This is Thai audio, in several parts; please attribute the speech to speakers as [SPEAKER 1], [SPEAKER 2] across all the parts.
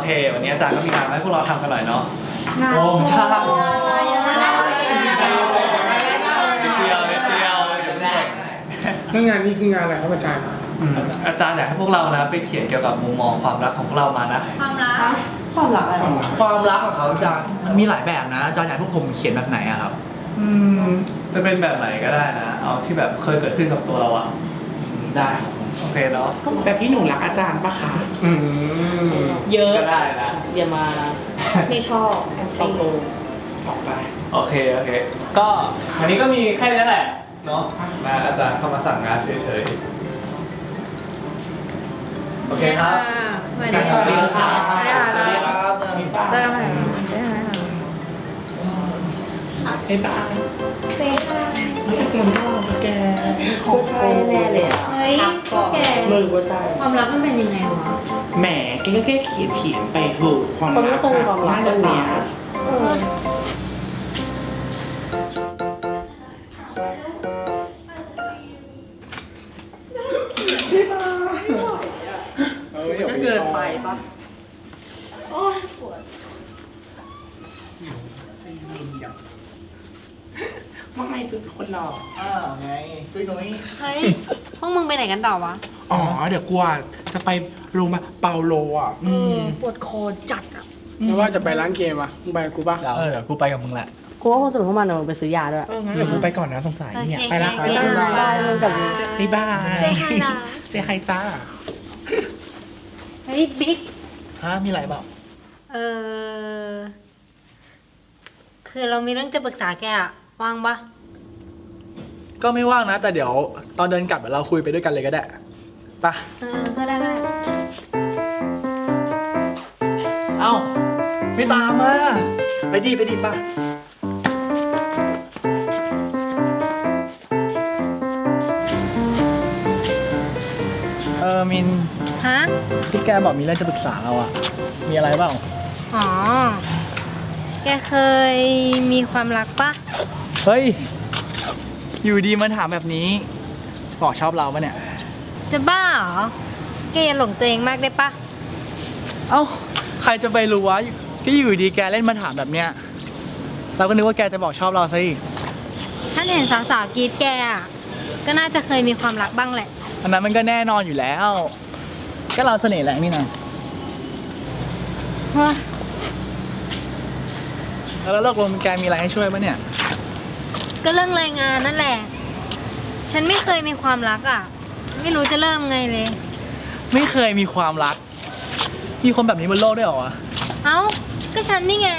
[SPEAKER 1] โอเค วันนี้อาจารย์ก็มีงานมาให้พวกเราทำกันหน่อยเนาะ
[SPEAKER 2] งาน
[SPEAKER 1] โอ้ใช่
[SPEAKER 2] อะไรอะ
[SPEAKER 1] เดียวเดียว
[SPEAKER 3] แล้วงานนี้คืองานอะไรครับอาจารย์
[SPEAKER 1] อืมอาจารย์อยากให้พวกเรานะไปเขียนเกี่ยวกับมุมมองความรักของพวกเรามานะ
[SPEAKER 4] ความรัก
[SPEAKER 2] ฮะความรักอะไร
[SPEAKER 5] ความรักของเขาอาจารย์มันมีหลายแบบนะอาจารย์อยากให้พวกผมเขียนแบบไหนอะครับ
[SPEAKER 1] อืม จะเป็นแบบไหนก็ได้นะ เอาที่แบบเคยเกิดขึ้นกับตัวเราอะ
[SPEAKER 5] ได้ครับผม
[SPEAKER 1] โอเคเนาะ
[SPEAKER 3] ก็แบบที่หนูรักอาจารย์ปะคะ
[SPEAKER 1] อืม
[SPEAKER 2] เยอะ
[SPEAKER 1] ก็ได้นะ
[SPEAKER 2] อย่ามาไม่ชอบแอน
[SPEAKER 3] ต้อ
[SPEAKER 2] ตี้
[SPEAKER 3] งโกต่อไป
[SPEAKER 1] โอเค โอเค ก็วันนี้ก็มีแค่นี้แหละ เนาะนะอาจารย์เข้ามาสั่งงานเฉยๆ โอเคครับ
[SPEAKER 4] สวัสดีค่ะ
[SPEAKER 1] สวัสดีครับ
[SPEAKER 4] สวัสดีค่ะ
[SPEAKER 5] สวัสดีครับ
[SPEAKER 4] เติมไหนได้ไหมคะ
[SPEAKER 3] ไอ้บ้า
[SPEAKER 4] เซ่ค่ะ
[SPEAKER 3] ไม่อาจารย์ก็แก
[SPEAKER 2] กูใช่แน่เลยอะ
[SPEAKER 4] เฮ้ยพวกแก
[SPEAKER 3] มึงก็ใช่
[SPEAKER 4] ความรักมันเป็นยังไงวะ
[SPEAKER 3] แหมแกก็แค่เขียนเขียนไปเถอะความรัก
[SPEAKER 2] ความรัก
[SPEAKER 3] น่าจะเนี้ย
[SPEAKER 2] เออ
[SPEAKER 3] ก็เกินไปปะ
[SPEAKER 2] โอ้ยปวด
[SPEAKER 3] ว่าไงจุดคนหล่อ
[SPEAKER 5] อ้าวไงตุ้ยนุ้ย
[SPEAKER 4] เฮ้ย พวกมึงไปไหนกันต่อวะ
[SPEAKER 3] อ๋อ เดี๋ยวกว่าจะไปโรมาเปาโลอะ
[SPEAKER 2] เออปวดคอจัดอะ
[SPEAKER 3] ไม่ว่าจะไปร้านเกมอะมึงไปกับกูปะ
[SPEAKER 5] เออเดี๋ยวกูไปกับมึงแหละ
[SPEAKER 2] กูว่าคงจะเข้ามาเนอะไปซื้อยาด้วย
[SPEAKER 3] เอองั้นเดี๋ยวกูไปก่อนนะสงสัยเนี่ย
[SPEAKER 4] โอเค
[SPEAKER 3] ไปละ
[SPEAKER 4] โอ
[SPEAKER 3] ไป
[SPEAKER 4] เค
[SPEAKER 3] ละ
[SPEAKER 2] ได้มึงจับมือ
[SPEAKER 3] บ๊ายบาย
[SPEAKER 4] Say hi นะ
[SPEAKER 3] เซฮายจ้า
[SPEAKER 4] เฮ้ยบิ๊ก
[SPEAKER 5] ฮะมีอะไรเปล่า
[SPEAKER 4] เออ คือเรามีเรื่องจะปรึกษาแกอะว่างปะ
[SPEAKER 5] ก็ไม่ว่างนะ แต่เดี๋ยวตอนเดินกลับเดี๋ยวเราคุยไปด้วยกันเลยก็ได้ไปะ
[SPEAKER 4] เออก็ได้ก็ได้
[SPEAKER 5] เอ้า ไม่ตามมาไปดิไปดิป่ะ เออมิน
[SPEAKER 4] ฮะ
[SPEAKER 5] ที่แกบอกมีเรื่องจะปรึกษาเราอะมีอะไรเปล่า
[SPEAKER 4] อ๋อ แกเคยมีความรักปะ
[SPEAKER 5] เฮ้ย อยู่ดีมาถามแบบนี้ จะบอกชอบเราปะเนี่ย
[SPEAKER 4] จะบ้าเหรอแกอย่าหลงตัวเองมากได้ปะ
[SPEAKER 5] เอ้า ใครจะไปรู้วะก็อยู่ดีแกเล่นมาถามแบบเนี้ย เราก็นึกว่าแกจะบอกชอบเราซะอีก
[SPEAKER 4] ฉันเห็นสาวๆกรีดแกอะก็น่าจะเคยมีความรักบ้างแหละ
[SPEAKER 5] อันนั้นมันก็แน่นอนอยู่แล้ว ก็เราเสน่ห์แรงนี่นะ
[SPEAKER 4] เฮ้ย
[SPEAKER 5] แล้วโลกลมแกมีอะไรให้ช่วยปะเนี่ย
[SPEAKER 4] ก็เรื่องรายงานนั่นแหละ ฉันไม่เคยมีความรักอะ ไม่รู้จะเริ่มไงเลย
[SPEAKER 5] ไม่เคยมีความรัก มีคนแบบนี้บนโลกด้วยเหรอวะ
[SPEAKER 4] เอ้า ก็ฉันนี่ไง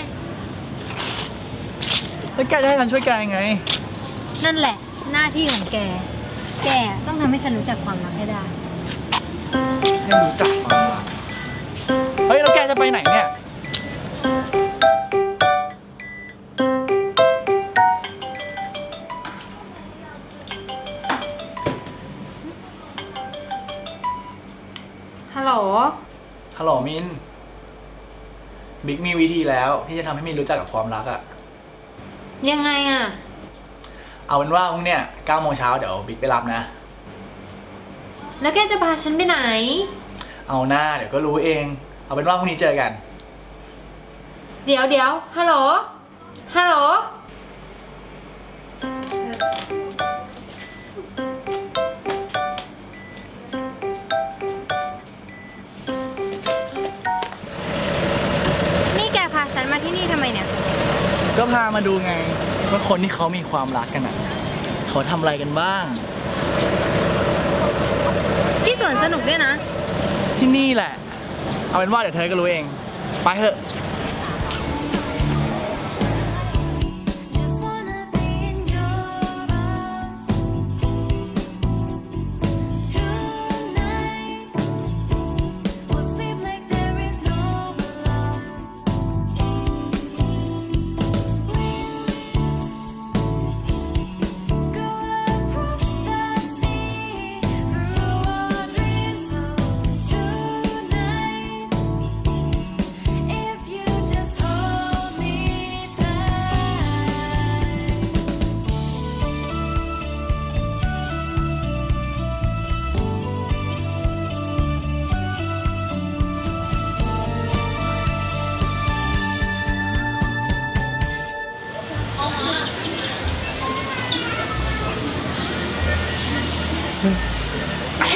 [SPEAKER 5] แล้วแกจะให้ฉันช่วยแกยังไง
[SPEAKER 4] นั่นแหละ หน้าที่ของแก แกต้องทำให้ฉันรู้จักความรักให้ได้
[SPEAKER 5] ให้รู้จักความรัก เฮ้ย แล้วแกจะไปไหนเนี่ย
[SPEAKER 4] ฮัลโหล
[SPEAKER 5] ฮัลโหลมิน บิ๊กมีวิธีแล้วที่จะทำให้มินรู้จักกับความรักอะ
[SPEAKER 4] ยังไงอะ
[SPEAKER 5] เอาเป็นว่าพรุ่งเนี่ย9โมงเช้าเดี๋ยวบิ๊กไปรับนะ
[SPEAKER 4] แล้วแกจะพาฉันไปไหน
[SPEAKER 5] เอาหน้าเดี๋ยวก็รู้เอง เอาเป็นว่าพรุ่งนี้เจอกัน
[SPEAKER 4] เดี๋ยวเดี๋ยวฮัลโหล ฮัลโหล พามา
[SPEAKER 5] ดูไงว่าคนที่เขามีความรักกันอะเขาทำอะไรกันบ้าง
[SPEAKER 4] ที่สวนสนุกด้วยนะ
[SPEAKER 5] ที่นี่แหละ เอาเป็นว่าเดี๋ยวเธอก็รู้เอง ไปเถอะ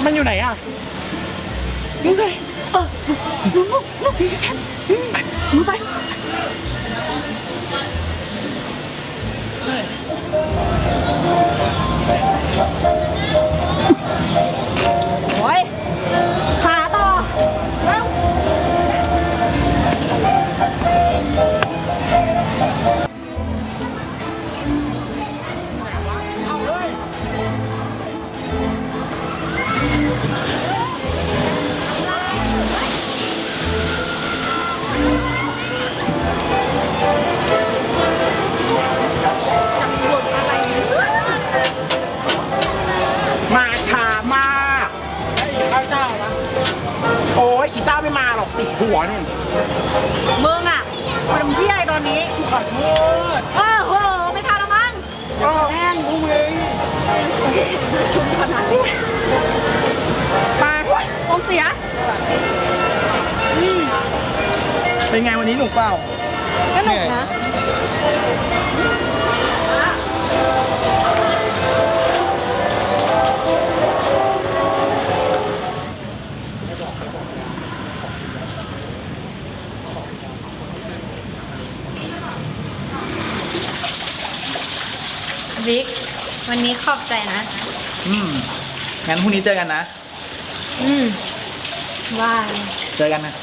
[SPEAKER 3] มันอยู่ไหนอะมึงไงเออมึงมึงมึงมึงแทนมึงไป มาหรอกติดหัวนู่น
[SPEAKER 2] มึงอะมาทำเพี้ยอะไรตอนนี้
[SPEAKER 3] ขอโทษ
[SPEAKER 2] เออโหไม่ทันแล้วมั้ง
[SPEAKER 3] ก็แห้งกูเอง
[SPEAKER 2] ชุมขนาดนี้
[SPEAKER 3] มาเว้ย
[SPEAKER 2] อมเสีย
[SPEAKER 3] เป็นไงวันนี้หนุกเปล่า
[SPEAKER 2] ก็หนุกนะ
[SPEAKER 4] บิ๊กวันนี้ขอบใจนะ
[SPEAKER 5] อืม งั้นพรุ่งนี้เจอกันนะ
[SPEAKER 4] อืมว่า
[SPEAKER 5] เจอกันนะ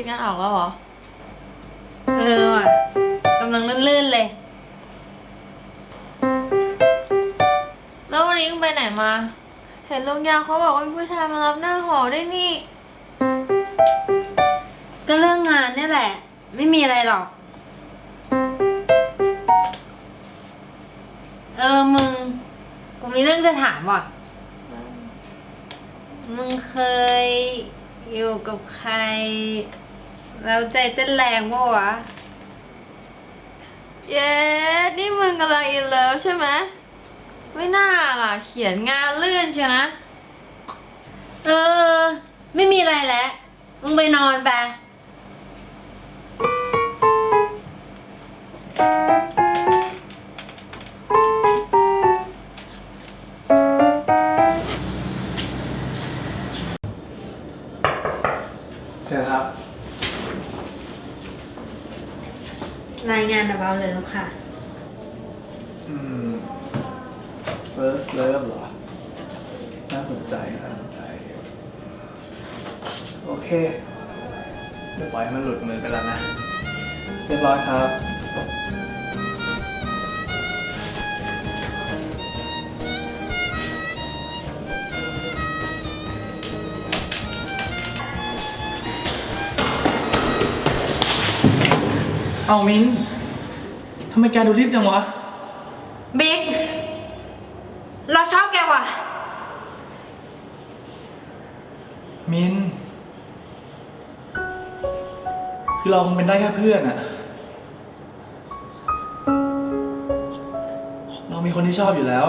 [SPEAKER 6] คิดกันออกแล้วเหรอ
[SPEAKER 4] เออว่ะกำลังลื่นๆเลย
[SPEAKER 6] แล้ววันนี้มึงไปไหนมา เห็นลุงยาวเขาบอกว่ามีผู้ชายมารับหน้าหอได้วยนี่
[SPEAKER 4] ก็เรื่องงานเนี่ยแหละ ไม่มีอะไรหรอก เออมึง กูมีเรื่องจะถามว่ะ มึงเคยอยู่กับใคร แล้วใจเต้นแรงปะวะ
[SPEAKER 6] เย้ นี่มึงกำลังอินเลิฟใช่ไหม ไม่น่าล่ะ เขียนงานลื่นเชียวนะ
[SPEAKER 4] เออ ไม่มีอะไรแล้ว มึงไปนอนไป
[SPEAKER 5] เชิญครับ
[SPEAKER 4] รายงานเบาเลยค่ะ
[SPEAKER 5] อืม first love เหรอ น่าสนใจ น่าสนใจ โอเคเดี๋ยวปล่อยให้มันหลุดมือไปแล้วนะ เรียบร้อยครับ เอามิ้นทำไมแกดูรีบจังวะ
[SPEAKER 4] บิ๊ก เราชอบแกว่ะ
[SPEAKER 5] มินคือเราคงเป็นได้แค่เพื่อนอะเรามีคนที่ชอบอยู่แล้ว